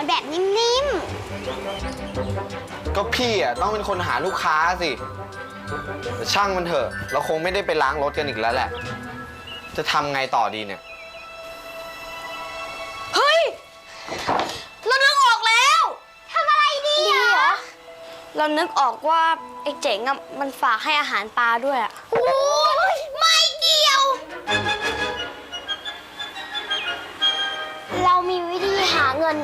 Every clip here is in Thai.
มันแบบนิ่มก็พี่อะต้องเป็นคนหาลูกค้าสิแต่ช่างมันเถอะ เราคงไม่ได้ไปล้างรถกันอีกแล้วแหละ จะทำไงต่อดีเนี่ยเฮ้ย เรานึกออกแล้วๆทำอะไรดีอะเรานึกออกว่าไอ้เจ๋งอะมันฝากให้อาหารปลาด้วยอะโอ้ยไม่เกี่ยว เรามีวิธีหาเงิน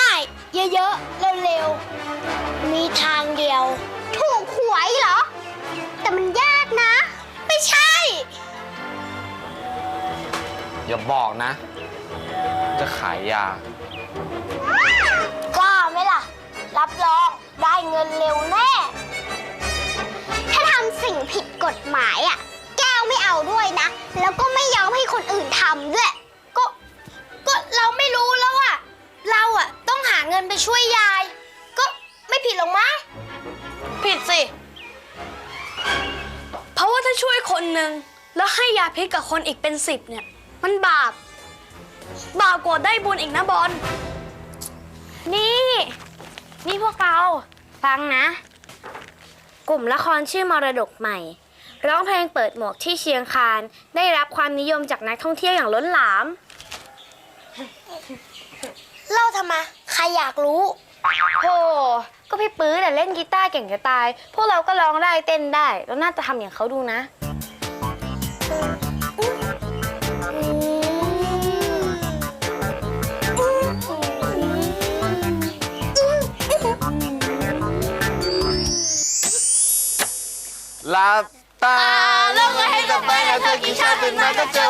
ง่ายๆ เยอะๆ เร็วๆ มีทางเดียว ถูกหวยเหรอ แต่มันยากนะ ไม่ใช่ อย่าบอกนะ จะขายยา กล้าไหมล่ะ รับรองได้เงินเร็ว พิษกับคนอีกเป็นสิบเนี่ย มันบาป บาปกว่าได้บุญอีกนะบอล นี่ นี่พวกเรา ฟังนะ กลุ่มละครชื่อมรดกใหม่ ร้องเพลงเปิดหมวกที่เชียงคาน ได้รับความนิยมจากนักท่องเที่ยวอย่างล้นหลาม เล่าทำไม ใครอยากรู้โหก็พี่ปื้อแต่ะเล่นกีตาร์เก่งจะตาย พวกเราก็ร้องได้เต้นได้ แล้วน่าจะทำอย่างเขาดูนะ หลับตาแล้วก็ให้กับไปแล้วเธอกี่เช้าตื่นมาก็เจอ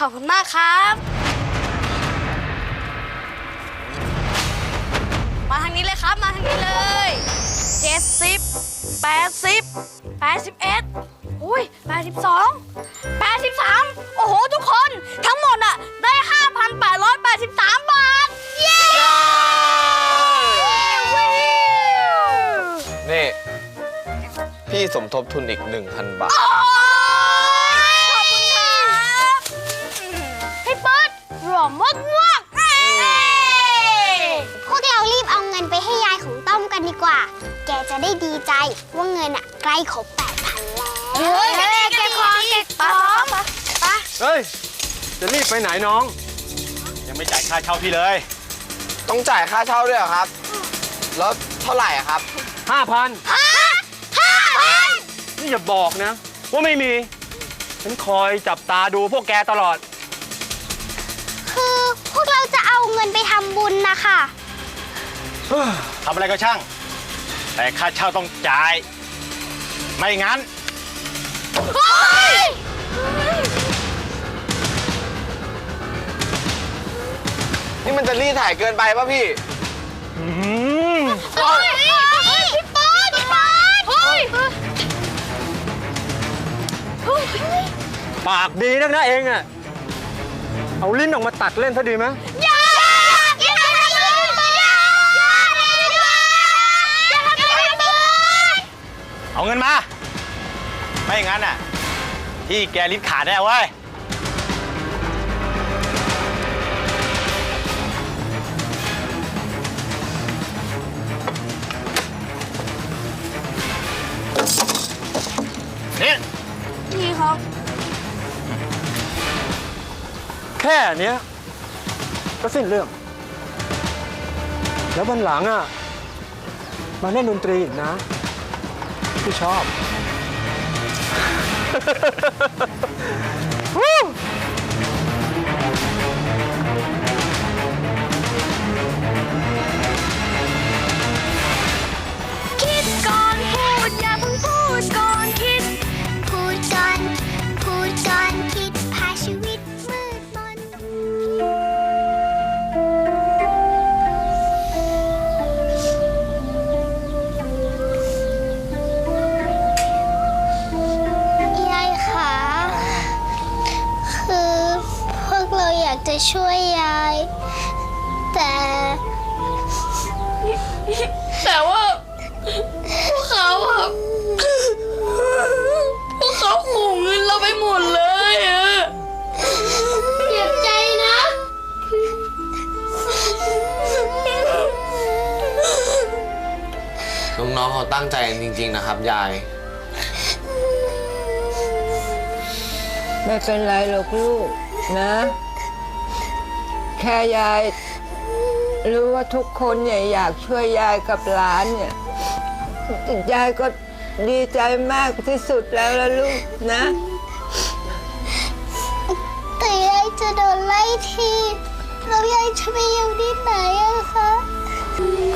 ขอบคุณมากครับ มาทางนี้เลยครับ มาทางนี้เลยเจ็ดสิบแปดสิบแปดสิบเอ็ดอุ้ยแปดสิบสองแปดสิบสามโอ้โห ทุกคนทั้งหมดอะได้ห้าพันแปดร้อยแปดสิบสามบาท เย้นี่ พี่สมทบทุนอีก 1,000 บาท มากมากพวกเรารีบเอาเงินไปให้ยายของต้อมกันดีกว่า แกจะได้ดีใจว่าเงินอะใกล้ครบ8,000แล้ว เฮ้ยเก็บของเก็บของไปเฮ้ย จะรีบไปไหนน้อง ยังไม่จ่ายค่าเช่าพี่เลย ต้องจ่ายค่าเช่าด้วยเหรอครับ แล้วเท่าไหร่อะครับห้าพันห้าพันนี่อย่าบอกนะ ว่าไม่มี ฉันคอยจับตาดูพวกแกตลอด นไปทำบุญนะคะทำอะไรก็ช่าง แต่ค่าเช่าต้องจ่าย ไม่งั้นเฮ้ยนี่มันจะรีดถ่ายเกินไปป่ะพี่อืมเฮ้ยเฮ้ยพี่เปิ้ลพี่เปิ้ลเฮ้ยปากดีนักนะเองอะเอาลิ้นออกมาตัดเล่นซะดีไหมอย่ เอาเงินมา ไม่อย่างนั้นน่ะ ที่แกลิ้นขาดแน่เว้ย นี่นี่ครับ แค่เนี้ยก็สิ้นเรื่อง แล้ววันหลังอะ มาเล่นดนตรีอีกนะ พี่ชอบ ตั้งใจกันจริง ๆ นะครับ ยาย ไม่เป็นไรหรอกลูกนะ แค่ยาย รู้ว่าทุกคนเนี่ยอยากช่วยยายกับหลานเนี่ย ยายก็ดีใจมากที่สุดแล้วละลูกนะ แต่ยายจะโดนไล่ที่แล้วยายจะไปอยู่ที่ไหนอะคะ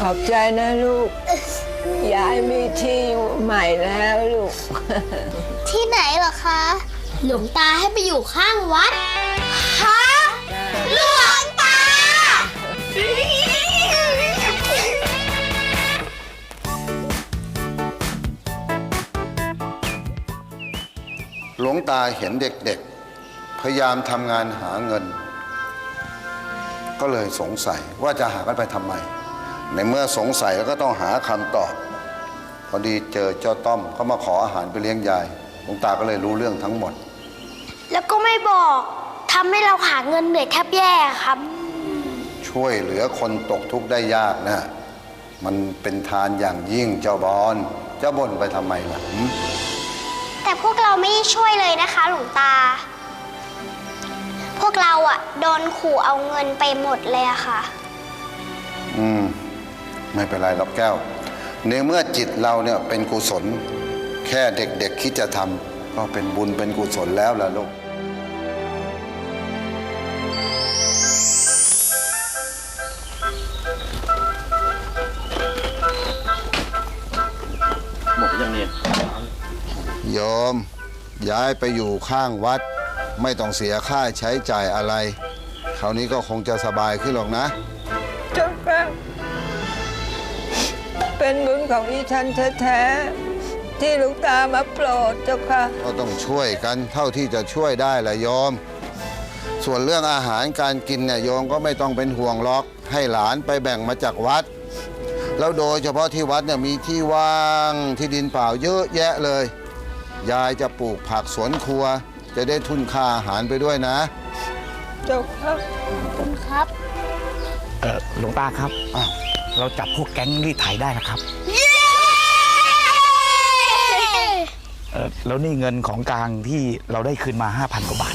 ขอบใจนะลูก ยายมีที่อยู่ใหม่แล้วลูก ที่ไหนเหรอคะ หลวงตาให้ไปอยู่ข้างวัด ฮะ หลวงตา หลวงตาเห็นเด็กๆ พยายามทำงานหาเงิน ก็เลยสงสัยว่าจะหากันไปทำไม ในเมื่อสงสัยแล้วก็ต้องหาคำตอบ พอดีเจอเจ้าต้อมเขามาขออาหารไปเลี้ยงยายหลวงตาก็เลยรู้เรื่องทั้งหมด แล้วก็ไม่บอกทำให้เราหาเงินเหนื่อยแทบแย่ครับ ช่วยเหลือคนตกทุกข์ได้ยากนะ มันเป็นทานอย่างยิ่งเจ้าบอลเจ้าบ่นไปทำไมล่ะหืมแต่พวกเราไม่ได้ช่วยเลยนะคะหลวงตา พวกเราอะโดนขู่เอาเงินไปหมดเลยอะค่ะ อืม ไม่เป็นไรหรอกแก้ว ในเมื่อจิตเราเนี่ยเป็นกุศล แค่เด็กๆคิดจะทำก็เป็นบุญเป็นกุศลแล้วล่ะลูกหมดยังเนี่ยโยม ย้ายไปอยู่ข้างวัด ไม่ต้องเสียค่าใช้จ่ายอะไร คราวนี้ก็คงจะสบายขึ้นหรอกนะ เป็นบุญของอีฉันแท้ๆที่หลูกตามาโปรดเจ้าค่ะ ก็ต้องช่วยกันเท่าที่จะช่วยได้แหละโยม ส่วนเรื่องอาหารการกินเนี่ยโยมก็ไม่ต้องเป็นห่วงหรอก ให้หลานไปแบ่งมาจากวัด แล้วโดยเฉพาะที่วัดเนี่ยมีที่ว่างที่ดินเปล่าเยอะแยะเลย ยายจะปลูกผักสวนครัว จะได้ทุนค่าอาหารไปด้วยนะ เจ้าค่ะเออหลวงตาครับ อ้าว เราจับพวกแก๊งรีดไถได้แล้วครับเออแล้วนี่เงินของกลางที่เราได้คืนมา 5,000 กว่าบาท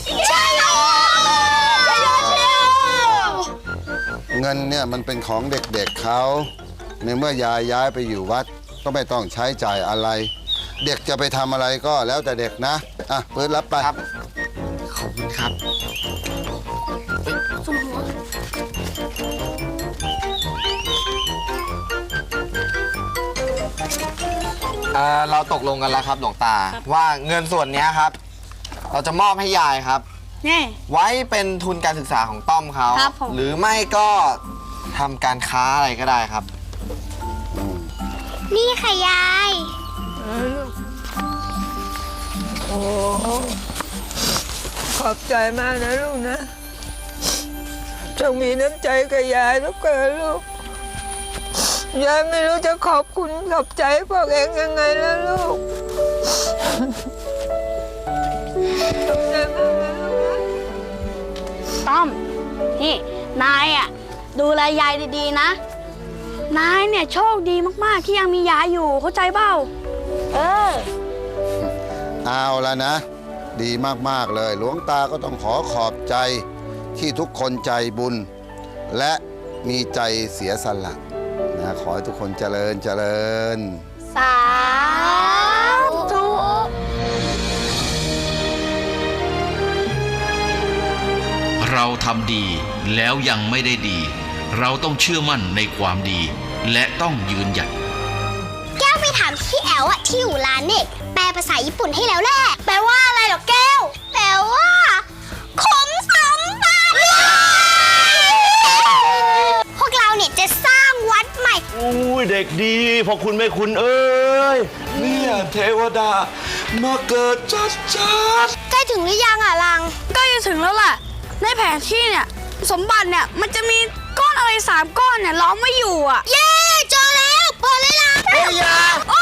เงินเนี่ยมันเป็นของเด็กๆเขาในเมื่อยายย้ายไปอยู่วัด ก็ไม่ต้องใช้จ่ายอะไร เด็กจะไปทำอะไรก็แล้วแต่เด็กนะ อะเปิดรับไปครับขอบคุณครับ เอ่อเราตกลงกันแล้วครับหลวงตา ว่าเงินส่วนเนี้ยครับ เราจะมอบให้ยายครับนี่ไว้เป็นทุนการศึกษาของต้อมเขา ครับผม หรือไม่ก็ทำการค้าอะไรก็ได้ครับ นี่ค่ะยาย โอ้ขอบใจมากนะลูกนะจงมีน้ำใจกับยายแล้วเกินลูก ยายไม่รู้จะขอบคุณขอบใจพวกเองยังไงแล้วลูกขอบใจมากนะลูกนะต้อมนี่นายอะดูแลยายดีๆนะ นายเนี่ยโชคดีมากๆ ที่ยังมียายอยู่เข้าใจเปล่าเออ เอาแล้วนะ ดีมากๆเลย หลวงตาก็ต้องขอขอบใจที่ทุกคนใจบุญ และมีใจเสียสละ นะขอให้ทุกคนเจริญเจริญ สาธุเราทำดีแล้วยังไม่ได้ดี เราต้องเชื่อมั่นในความดี และต้องยืนหยัดแก้วไปถามพี่แอลอะที่อยู่ร้านเด็กแปลภาษาญี่ปุ่นให้แล้วแหละแปลว่าอะไรเหรอแก้ว ด็กดีพอคุณไม่คุณเอ้ยเนี่ยเทวดา มาเกิดชัดชัดใกล้ถึงหรือยังอะลังใกล้จะถึงแล้วล่ะในแผนที่เนี่ย สมบัติเนี่ยมันจะมีก้อนอะไรสามก้อนเนี่ยล้อมไว้อยู่อะ เย้เจอแล้วเปิดเลยล่ะเฮ้ยอยา โอ้